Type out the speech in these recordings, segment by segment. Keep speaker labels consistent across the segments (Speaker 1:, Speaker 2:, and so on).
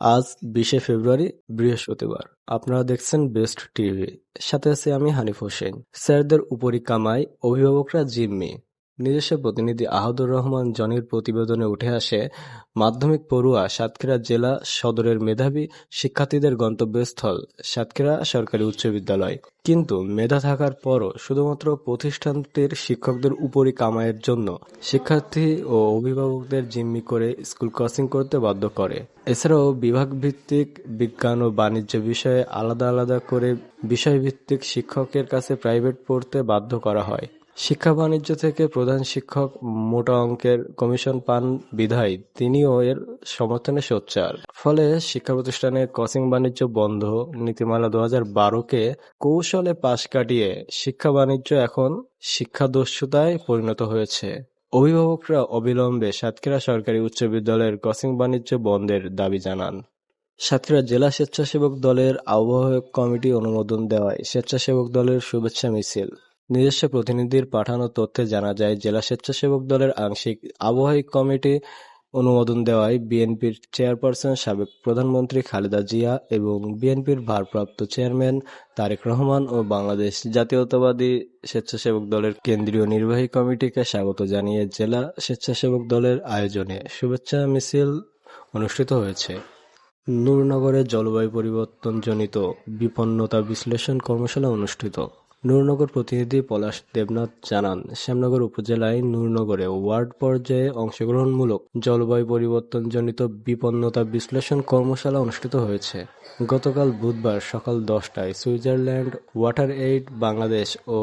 Speaker 1: আজ বিশে ফেব্রুয়ারি, বৃহস্পতিবার। আপনারা দেখছেন বেস্ট টিভি। সাথে আছি আমি হানিফ হোসেন। স্যারদের উপরই কামাই অভিভাবকরা জিম্মি। নিজস্ব প্রতিনিধি আহাদুর রহমান জনির প্রতিবেদনে উঠে আসে, মাধ্যমিক পড়ুয়া সাতক্ষীরা জেলা সদরের মেধাবী শিক্ষার্থীদের গন্তব্যস্থল, সাতক্ষীরা সরকারি উচ্চ বিদ্যালয়। কিন্তু মেধা থাকার পরও শুধুমাত্র প্রতিষ্ঠানটির শিক্ষকদের উপরই কামাইয়ের জন্য শিক্ষার্থী ও অভিভাবকদের জিম্মি করে স্কুল ক্রসিং করতে বাধ্য করে। এছাড়াও বিভাগভিত্তিক বিজ্ঞান ও বাণিজ্য বিষয়ে আলাদা আলাদা করে বিষয়ভিত্তিক শিক্ষকের কাছে প্রাইভেট পড়তে বাধ্য করা হয়। শিক্ষা বাণিজ্য থেকে প্রধান শিক্ষক মোটা অঙ্কের কমিশন পান বিধায়। তিনিও এর সমর্থনে সোচ্চার। ফলে শিক্ষা প্রতিষ্ঠানে ক্রসিং বাণিজ্য বন্ধ। নীতিমালা দু বারোকে কৌশলে পাশ কাটিয়ে শিক্ষা বাণিজ্য এখন শিক্ষাদস্যুতায় পরিণত হয়েছে। অভিভাবকরা অবিলম্বে সাতক্ষীরা সরকারি উচ্চ বিদ্যালয়ের ক্রসিং বাণিজ্য বন্ধের দাবি জানান। সাতক্ষীরা জেলা স্বেচ্ছাসেবক দলের আহ্বায়ক কমিটি অনুমোদন দেওয়ায় স্বেচ্ছাসেবক দলের শুভেচ্ছা মিছিল। নিজস্ব প্রতিনিধির পাঠানো তথ্যে জানা যায়, জেলা স্বেচ্ছাসেবক দলের আংশিক আহ্বায়ক কমিটি অনুমোদন দেওয়ায় বিএনপির চেয়ারপারসন সাবেক প্রধানমন্ত্রী খালেদা জিয়া এবং বিএনপির ভারপ্রাপ্ত চেয়ারম্যান তারেক রহমান ও বাংলাদেশ জাতীয়তাবাদী স্বেচ্ছাসেবক দলের কেন্দ্রীয় নির্বাহী কমিটিকে স্বাগত জানিয়ে জেলা স্বেচ্ছাসেবক দলের আয়োজনে শুভেচ্ছা মিছিল অনুষ্ঠিত হয়েছে। নূরনগরে জলবায়ু পরিবর্তনজনিত বিপন্নতা বিশ্লেষণ কর্মশালা অনুষ্ঠিত। নূরনগর প্রতিনিধি পলাশ দেবনাথ জানান, শ্যামনগর উপজেলায় নূরনগরে ওয়ার্ড পর্যায়ে অংশগ্রহণমূলক জলবায়ু পরিবর্তনজনিত বিপন্নতা বিশ্লেষণ কর্মশালা অনুষ্ঠিত হয়েছে। গতকাল বুধবার সকাল দশটায় সুইজারল্যান্ড ওয়াটার এইড বাংলাদেশ ও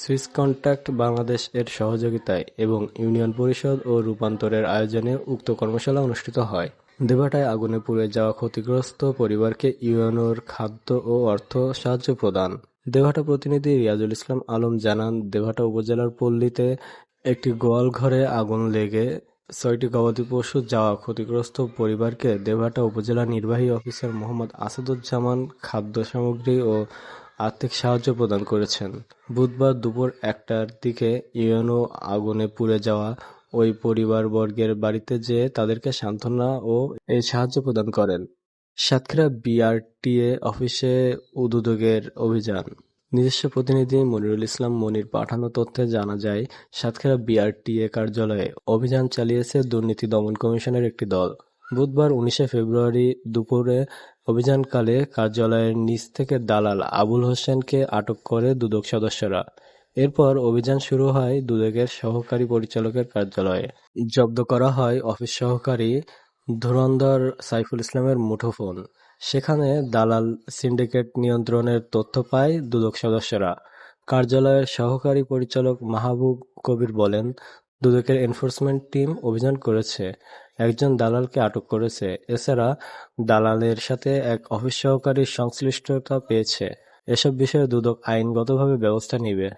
Speaker 1: সুইস কন্ট্যাক্ট বাংলাদেশ এর সহযোগিতায় এবং ইউনিয়ন পরিষদ ও রূপান্তরের আয়োজনে উক্ত কর্মশালা অনুষ্ঠিত হয়। দেবাটায় আগুনে পুড়ে যাওয়া ক্ষতিগ্রস্ত পরিবারকে ইউএনওর খাদ্য ও অর্থ সাহায্য প্রদান। দেভাটা প্রতিনিধি রিয়াজুল ইসলাম আলম জানান দেভাটা উপজেলার পল্লীতে একটি গোয়াল ঘরে আগুন লেগে ছয়টি গবাদি পশু যাওয়া ক্ষতিগ্রস্ত পরিবারকে দেভাটা উপজেলা নির্বাহী অফিসার মোহাম্মদ আসাদুজ্জামান খাদ্য সামগ্রী ও আর্থিক সাহায্য প্রদান করেছেন। বুধবার দুপুর একটার দিকে ইউএনও আগুনে পুড়ে যাওয়া ওই পরিবারবর্গের বাড়িতে যেয়ে তাদেরকে সান্ত্বনা ও এই সাহায্য প্রদান করেন। সাতক্ষীরা বিআরটিএ অফিসে উদ্যোগের অভিযান। নিজস্ব প্রতিনিধি মনিরুল ইসলাম মনির পাঠানো তথ্যে জানা যায়, সাতক্ষীরা বিআরটিএ কার্যালয়ে অভিযান চালিয়েছে দুর্নীতি দমন কমিশনের একটি দল। বুধবার উনিশে ফেব্রুয়ারি দুপুরে অভিযানকালে কার্যালয়ের নিচ থেকে দালাল আবুল হোসেনকে আটক করে দুদক সদস্যরা। এরপর অভিযান শুরু হয় দুদকের সহকারী পরিচালকের কার্যালয়ে। জব্দ করা হয় অফিস সহকারী ধুরন্ধর সাইফুল ইসলামের মুঠোফোন। সেখানে দালাল সিন্ডিকেট নিয়ন্ত্রণের তথ্য পায় দুদক সদস্যরা। কার্যালয়ের সহকারী পরিচালক মাহবুব কবির বলেন, দুদকের এনফোর্সমেন্ট টিম অভিযান করেছে, একজন দালালকে আটক করেছে। এছাড়া দালালের সাথে এক অফিস সহকারীর সংশ্লিষ্টতা পেয়েছে। এসব বিষয়ে দুদক আইনগতভাবে ব্যবস্থা নিবে।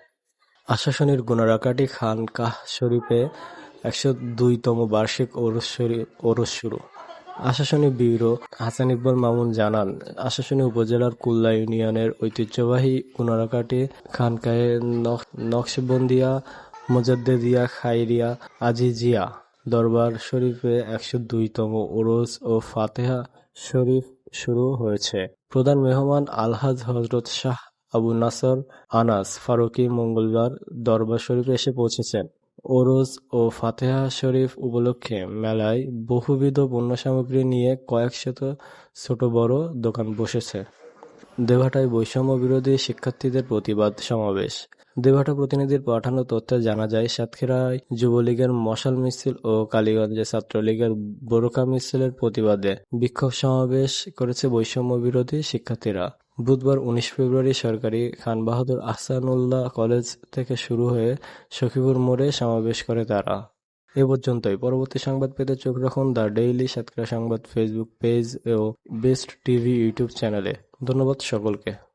Speaker 1: আশাসনের গুণারাকাটি খানকাহ শরীফে একশো দুইতম বার্ষিক ওরস শুরু আশাশুনি ব্যুরো হাসান ইকবাল মামুন জানান, আশাশুনি উপজেলার কুল্লা ইউনিয়নের ঐতিহ্যবাহী গুণারাকাটি খানকায়ে নকশবন্দিয়া মোজাদ্দেদিয়া খায়রিয়া আজিজিয়া দরবার শরীফে একশো দুইতম ওরস ও ফাতেহা শরীফ শুরু হয়েছে। প্রধান মেহমান আলহাজ হজরত শাহ আবু নাসর আনাস ফারুকী মঙ্গলবার দরবার শরীফে এসে পৌঁছেছেন। ওরস ও ফাতেহা শরীফ উপলক্ষে মেলায় বহুবিধ পণ্যসামগ্রী নিয়ে কয়েকশত ছোট-বড় দোকান বসেছে। দেভাটায় বৈষম্যবিরোধী শিক্ষার্থীদের প্রতিবাদ সমাবেশ দেভাটা প্রতিনিধির পাঠানো তথ্যে জানা যায়, সাতক্ষীরায় যুবলীগের মশাল মিছিল ও কালীগঞ্জে ছাত্রলীগের বোরকা মিছিলের প্রতিবাদে বিক্ষোভ সমাবেশ করেছে বৈষম্যবিরোধী শিক্ষার্থীরা। বুধবার উনিশ ফেব্রুয়ারি সরকারি খান বাহাদুর আহসানুল্লাহ কলেজ থেকে শুরু হয়ে সখীপুর মোড়ে সমাবেশ করে তারা। এ পর্যন্তই। পরবর্তী সংবাদ পেতে চোখ রাখুন the daily Satkhira Sangbad Facebook page O best TV YouTube চ্যানেলে। ধন্যবাদ সকলকে।